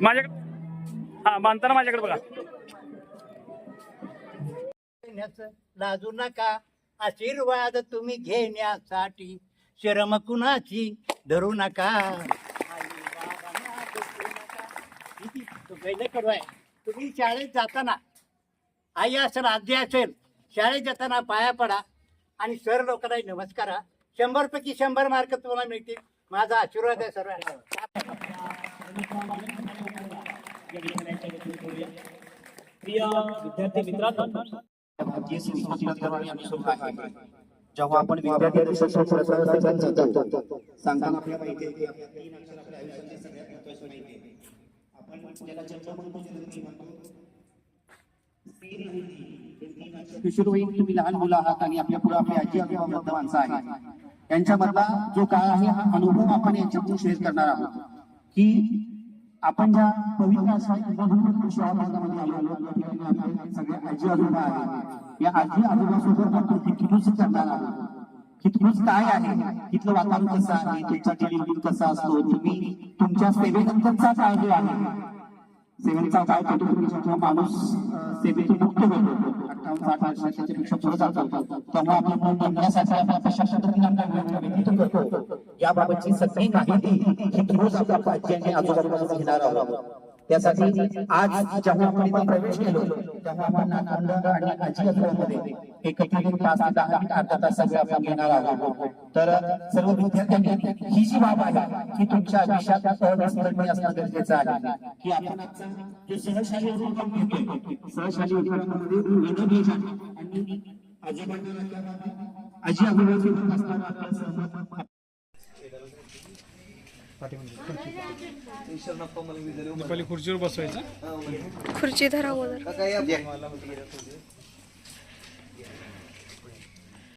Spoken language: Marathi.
माझ्याकडे हा बांधताना माझ्याकडे बघा. घेण्याचं लाजू नका. आशीर्वाद तुम्ही घेण्यासाठी. शरम कुणाची? धरू नका. किती आहे तुम्ही शाळेत जाताना आई असेल आजी असेल शाळेत जाताना पाया पडा. आणि सर लोकांना नमस्कार. शंभर पैकी शंभर मार्क तुम्हाला मिळतील. माझा आशीर्वाद आहे सर्व जेव्हा आपण विद्यार्थी सांगताना आपल्याला माहिती आहे की आपल्या तीन अक्षर आपल्या सगळ्यात महत्त्वाचे माहिती आहे. आपण जन्म म्हणतो किशोरवयीन तुम्ही लहान मुलं आहात आणि आपल्या पुढे आपली आजी आजोबा वृद्ध माणसं आहेत. यांच्यामधला जो काळ आहे हा अनुभव आपण यांच्यातून शेअर करणार आहोत. की आपण ज्या पवित्र अशा भागामध्ये आलो सगळे आजी आजोबा आहेत. या आजी आजोबा सोबत आपण कितरूच करणार आहोत? कितरूच काय आहे? तिथलं वातावरण कसं आहे? तुमचा टेलिव्हिजन कसा असतो? तुम्ही तुमच्या सेवेनंतरचा काळ जो आहे सेवेचा काळ कधी तुम्ही माणूस सेवेतून मुक्त होतो? साठ वर्ष त्याच्यापेक्षा पुढे जातो तेव्हा आपण आपण कशा पद्धतीने व्यतीत करतो याबाबतची सगळी माहिती ही रोज आपण आजी आणि घेणार आहोत. त्यासाठी आज जेव्हा आपण इथे प्रवेश केलो तेव्हा आपण नातवंड आणि आजी आजोबांमध्ये एकत्रित पाच ते दहा मिनिट अर्धा तास सगळे आपण घेणार आहोत. तर सर्व विद्यार्थ्यांनी ही जी बाब आहे की तुमच्या आयुष्यात अविस्मरणीय असणं गरजेचं आहे. की आपण जो सहशाली उपक्रम घेतोय सहशाली उपक्रमामध्ये विनोदेशन आणि आजोबांना आजी आजोबांसोबत असणारा आपला सहमत पहिली खुर्चीवर बसवायचं. खुर्ची धरा अगोदर.